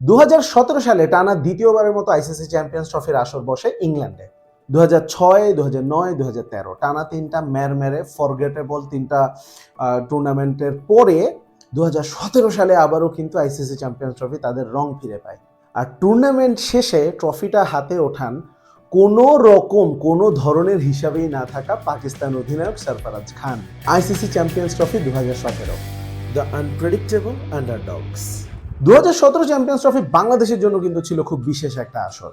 দু হাজার সতেরো সালে টানা দ্বিতীয়বারের মতো আইসিসি চ্যাম্পিয়ন্স ট্রফির আসর বসে ইংল্যান্ডে। দু হাজার ছয় দু হাজার নয় দু হাজার তেরো, টানা তিনটা ম্যার মেরে ফরগেটেবল তিনটা টুর্নামেন্টের পরে দু হাজার সতেরো সালে আবারও কিন্তু আইসিসি চ্যাম্পিয়ন্স ট্রফি তাদের রং ফিরে পায়। আর টুর্নামেন্ট শেষে ট্রফিটা হাতে ওঠান কোনো রকম, কোনো ধরনের হিসাবেই না থাকা পাকিস্তান অধিনায়ক Sarfaraz Khan. ICC champions trophy দু হাজার সতেরো। দ্য আনপ্রেডিক্টেবল আন্ডারডগস দু হাজার সতেরো চ্যাম্পিয়ন্স ট্রফি বাংলাদেশের জন্য কিন্তু ছিল খুব বিশেষ একটা আসর।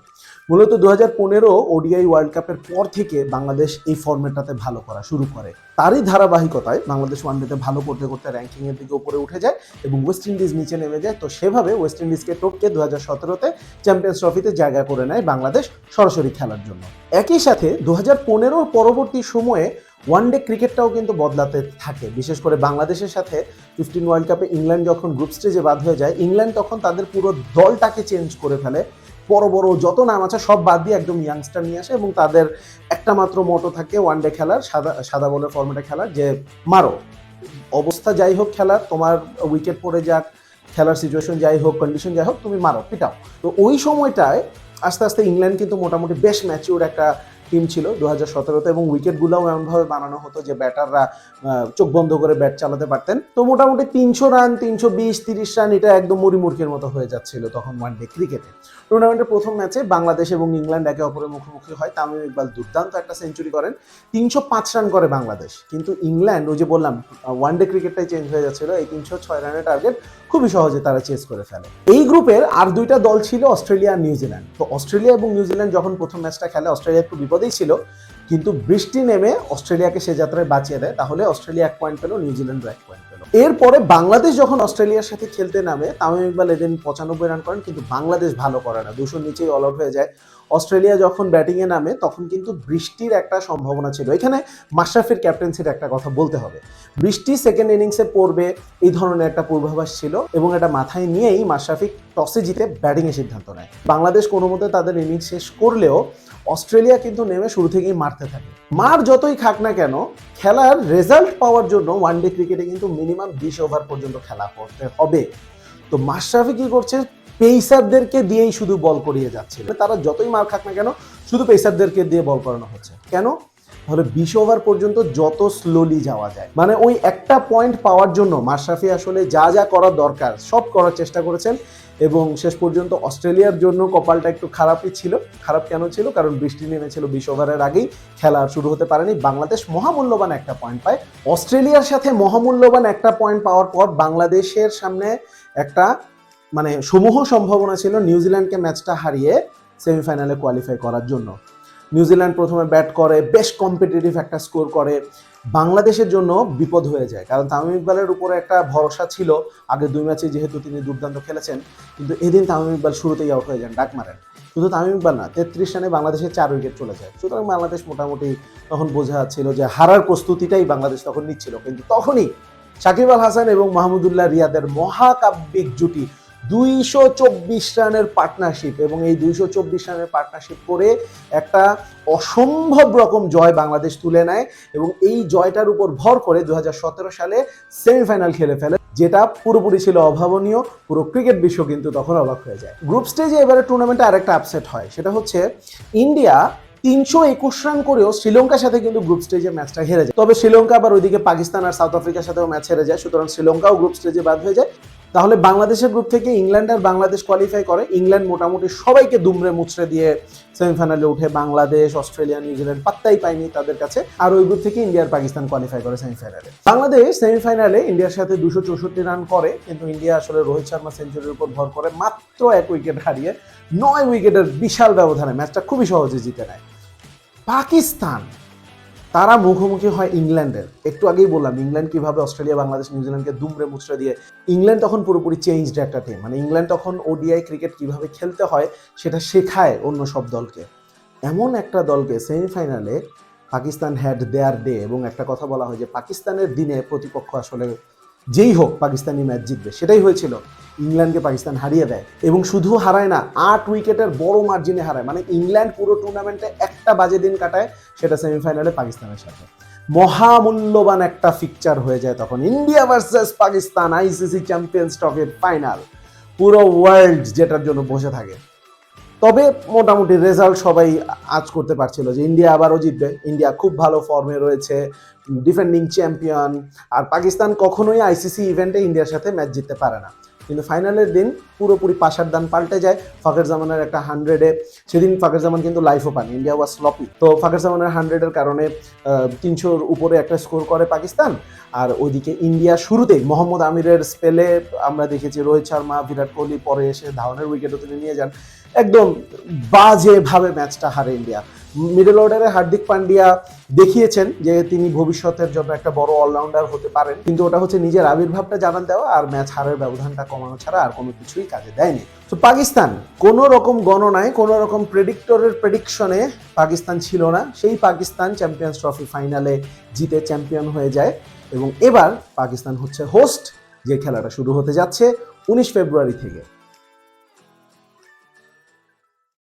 মূলত দু হাজার পনেরো ওডিআই ওয়ার্ল্ড কাপের পর থেকে বাংলাদেশ এই ফর্মেটটাতে ভালো করা শুরু করে। তারই ধারাবাহিকতায় বাংলাদেশ ওয়ানডেতে ভালো করতে করতে র্যাঙ্কিংয়ের দিকে উপরে উঠে যায় এবং ওয়েস্ট ইন্ডিজ নিচে নেমে যায়। তো সেভাবে ওয়েস্ট ইন্ডিজকে টপকে দু হাজার সতেরোতে চ্যাম্পিয়ন্স ট্রফিতে জায়গা করে নেয় বাংলাদেশ সরাসরি খেলার জন্য। একই সাথে দু হাজার পরবর্তী সময়ে ওয়ানডে ক্রিকেটটাও কিন্তু বদলাতে থাকে। বিশেষ করে বাংলাদেশের সাথে ফিফটিন ওয়ার্ল্ড কাপে ইংল্যান্ড যখন গ্রুপ স্টেজে বাদ হয়ে যায় ইংল্যান্ড তখন তাদের পুরো দলটাকে চেঞ্জ করে ফেলে। বড় বড় যত নাম আছে, সব বাদ দিয়ে একদম ইয়াংস্টার নিয়ে আসে এবং তাদের একটা মাত্র মোটো থাকে ওয়ানডে খেলার, সাদা সাদা বলের ফর্মেটে খেলার, যে মারো। অবস্থা যাই হোক খেলার, তোমার উইকেট পড়ে যাক, খেলার সিচুয়েশন যাই হোক কন্ডিশন যাই হোক, তুমি মারো, পিটাও। তো ওই সময়টায় আস্তে আস্তে ইংল্যান্ড কিন্তু মোটামুটি বেশ ম্যাচিউর একটা টিম ছিল দু হাজার সতেরোতে এবং উইকেটগুলোও এমনভাবে বানানো হতো যে ব্যাটাররা চোখ বন্ধ করে ব্যাট চালাতে পারতেন। তো মোটামুটি তিনশো রান, তিনশো বিশ, তিরিশ রান, এটা একদম মুড়িমুড়কির মতো হয়ে যাচ্ছিল তখন ওয়ান ডে ক্রিকেটে। টুর্নামেন্টের প্রথম ম্যাচে বাংলাদেশ এবং ইংল্যান্ড একে অপরের মুখোমুখি হয়। তামিম ইকবাল দুর্দান্ত একটা সেঞ্চুরি করেন। তিনশো পাঁচ রান করে বাংলাদেশ। কিন্তু ইংল্যান্ড, ওই যে বললাম ওয়ান ডে ক্রিকেটটাই চেঞ্জ হয়ে যাচ্ছিল। এই তিনশো ছয় রানের টার্গেট খুবই সহজে তারা চেস করে ফেলে। এই গ্রুপের আর দুইটা দল ছিল অস্ট্রেলিয়া আর নিউজিল্যান্ড। তো অস্ট্রেলিয়া এবং নিউজিল্যান্ড যখন প্রথম ম্যাচটা খেলে, অস্ট্রেলিয়া একটু বিপদেই ছিল। কিন্তু বৃষ্টি নেমে অস্ট্রেলিয়াকে সে যাত্রায় বাঁচিয়ে দেয়। তাহলে অস্ট্রেলিয়া এক পয়েন্ট পেল নিউজিল্যান্ড এক পয়েন্ট পেল। এরপরে বাংলাদেশ যখন অস্ট্রেলিয়ার সাথে খেলতে নামে, তামিম ইকবাল এদিন পঁচানব্বই রান করেন, কিন্তু বাংলাদেশ ভালো করে না। দুশোর নিচেই অল আউট হয়ে যায়। অস্ট্রেলিয়া যখন ব্যাটিংয়ে নামে, তখন কিন্তু বৃষ্টির একটা সম্ভাবনা ছিল। এখানে মাশরাফির ক্যাপ্টেন্সির একটা কথা বলতে হবে। বৃষ্টি সেকেন্ড ইনিংসে পড়বে, এই ধরনের একটা পূর্বাভাস ছিল এবং এটা মাথায় নিয়েই মাশরাফি টসে জিতে ব্যাটিংয়ের সিদ্ধান্ত নেয়। বাংলাদেশ কোনো মতে তাদের ইনিংস শেষ করলেও অস্ট্রেলিয়া কিন্তু নেমে শুরু থেকেই মারতে থাকে। মার যতই খাক না কেন, খেলার রেজাল্ট পাওয়ার জন্য ওয়ান ডে ক্রিকেটে কিন্তু মিনিমাম বিশ ওভার পর্যন্ত খেলা করতে হবে। তো মাশরাফি কি করছে? পেসারদেরকে দিয়েই শুধু বল করিয়ে যাচ্ছিল। তারা যতই মার খাক না কেন, শুধু পেসারদেরকে দিয়ে বল করানো হচ্ছে। কেন? তাহলে বিশ ওভার পর্যন্ত যত স্লোলি যাওয়া যায়। মানে ওই একটা পয়েন্ট পাওয়ার জন্য মাশরাফি আসলে যা যা করার দরকার, সব করার চেষ্টা করেছেন। এবং শেষ পর্যন্ত অস্ট্রেলিয়ার জন্য কপালটা একটু খারাপই ছিল। খারাপ কেন ছিল? কারণ বৃষ্টি নেমেছিল বিশ ওভারের আগেই। খেলা শুরু হতে পারেনি। বাংলাদেশ মহামূল্যবান একটা পয়েন্ট পায়। অস্ট্রেলিয়ার সাথে মহামূল্যবান একটা পয়েন্ট পাওয়ার পর বাংলাদেশের সামনে একটা মানে সমূহ সম্ভাবনা ছিল নিউজিল্যান্ডকে ম্যাচটা হারিয়ে সেমিফাইনালে কোয়ালিফাই করার জন্য। নিউজিল্যান্ড প্রথমে ব্যাট করে, বেশ কম্পিটিটিভ একটা স্কোর করে। বাংলাদেশের জন্য বিপদ হয়ে যায়। কারণ তামিম ইকবালের উপরে একটা ভরসা ছিল। আগে দুই ম্যাচে যেহেতু তিনি দুর্দান্ত খেলেছেন, কিন্তু এদিন তামিম ইকবাল শুরুতেই আউট হয়ে যান, ডাক মারেন। শুধু তামিম ইকবাল না, তেত্রিশ রানে বাংলাদেশের চার উইকেট চলে যায়। সুতরাং বাংলাদেশ মোটামুটি তখন বোঝা যাচ্ছিল যে হারার প্রস্তুতিটাই বাংলাদেশ তখন নিচ্ছিল। কিন্তু তখনই সাকিব আল হাসান এবং মাহমুদুল্লাহ রিয়াদের মহাকাব্যিক জুটি দুইশো চব্বিশ রানের পার্টনারশিপ এবং এই দুইশো চব্বিশ রানের পার্টনারশিপ করে একটা অসম্ভব রকম জয় বাংলাদেশ তুলে নেয় এবং এই জয়টার উপর ভর করে দু হাজার সতেরো সালে সেমিফাইনাল খেলে ফেলে, যেটা পুরোপুরি ছিল অভাবনীয়, পুরো ক্রিকেট বিশ্ব কিন্তু তখন অবাক হয়ে যায়। গ্রুপ স্টেজে এবারে টুর্নামেন্টে আরেকটা আপসেট হয়, সেটা হচ্ছে ইন্ডিয়া তিনশো একুশ রান করেও শ্রীলঙ্কার সাথে কিন্তু গ্রুপ স্টেজে ম্যাচটা হেরে যায়। তবে শ্রীলঙ্কা আবার ওইদিকে পাকিস্তান আর সাউথ আফ্রিকার সাথেও ম্যাচ হেরে যায়, সুতরাং শ্রীলঙ্কাও গ্রুপ স্টেজে বাদ হয়ে যায়। তাহলে বাংলাদেশের গ্রুপ থেকে ইংল্যান্ড আর বাংলাদেশ কোয়ালিফাই করে। ইংল্যান্ড মোটামুটি সবাইকে দুমড়ে মুচড়ে দিয়ে সেমিফাইনালে উঠে বাংলাদেশ, অস্ট্রেলিয়া নিউজিল্যান্ড পাত্তাই পায়নি তাদের কাছে। আর ওই গ্রুপ থেকে ইন্ডিয়ার পাকিস্তান কোয়ালিফাই করে সেমিফাইনালে বাংলাদেশ সেমিফাইনালে ইন্ডিয়ার সাথে দুশো চৌষট্টি রান করে, কিন্তু ইন্ডিয়া আসলে রোহিত শর্মা সেঞ্চুরির উপর ভর করে মাত্র এক উইকেট হারিয়ে নয় উইকেটের বিশাল ব্যবধানে ম্যাচটা খুবই সহজে জিতে নেয়। পাকিস্তান তারা মুখোমুখি হয় ইংল্যান্ডের। একটু আগেই বললাম, ইংল্যান্ড কীভাবে অস্ট্রেলিয়া, বাংলাদেশ, নিউজিল্যান্ডকে দুমড়ে মুচড়ে দিয়ে, ইংল্যান্ড তখন পুরোপুরি চেঞ্জড একটা টিম মানে ইংল্যান্ড তখন ওডিআই ক্রিকেট কীভাবে খেলতে হয়, সেটা শেখায় অন্য সব দলকে। এমন একটা দলকে সেমিফাইনালে পাকিস্তান হ্যাড দেয়ার ডে এবং একটা কথা বলা হয় যে পাকিস্তানের দিনে প্রতিপক্ষ আসলে যেই হোক পাকিস্তানি ম্যাচ জিতবে, সেটাই হয়েছিল। ইংল্যান্ডকে পাকিস্তান হারিয়ে দেয় এবং শুধু হারায় না, আট উইকেটের বড় মার্জিনে হারায়। মানে ইংল্যান্ড পুরো টুর্নামেন্টে একটা বাজে দিন কাটায়, সেটা সেমিফাইনালে পাকিস্তানের সাথে। মহামূল্যবান একটা ফিকচার হয়ে যায় তখন। India versus Pakistan ICC champions ট্রফির ফাইনাল পুরো ওয়ার্ল্ড যেটার জন্য বসে থাকে। তবে মোটামুটি রেজাল্ট সবাই আজ করতে পারছিল যে ইন্ডিয়া আবারও জিতবে। ইন্ডিয়া খুব ভালো ফর্মে রয়েছে ডিফেন্ডিং চ্যাম্পিয়ন আর পাকিস্তান কখনোই আইসিসি ইভেন্টে ইন্ডিয়ার সাথে ম্যাচ জিততে পারে না। কিন্তু ফাইনালের দিন পুরোপুরি পাশার দান পাল্টে যায়। ফাকের জামানের একটা হান্ড্রেডে সেদিন ফাকের জামান কিন্তু লাইফও পান ইন্ডিয়া ওয়াজ স্লপি তো ফাকের জামানের হান্ড্রেডের কারণে তিনশোর উপরে একটা স্কোর করে পাকিস্তান। আর ওইদিকে ইন্ডিয়া শুরুতেই মোহাম্মদ আমিরের স্পেলে আমরা দেখেছি, রোহিত শর্মা, বিরাট কোহলি পরে এসে ধাওয়ানের উইকেটও তিনি নিয়ে যান। একদম বাজেভাবে ম্যাচটা হারে ইন্ডিয়া মিডল অর্ডারে হার্দিক পান্ডিয়া দেখিয়েছেন যে তিনি ভবিষ্যতের জন্য একটা বড় অলরাউন্ডার হতে পারেন। কিন্তু ওটা হচ্ছে নিজের আবির্ভাবটা জানান দেওয়া আর ম্যাচ হারের ব্যবধানটা কমানো ছাড়া আর কোনো কিছুই কাজে দেয়নি। তো পাকিস্তান, কোনো রকম গণনায়, কোনো রকম প্রেডিক্টরের প্রেডিকশনে পাকিস্তান ছিল না। সেই পাকিস্তান চ্যাম্পিয়ন্স ট্রফি ফাইনালে জিতে চ্যাম্পিয়ন হয়ে যায় এবং এবার পাকিস্তান হচ্ছে হোস্ট যে খেলাটা শুরু হতে যাচ্ছে উনিশ ফেব্রুয়ারি থেকে।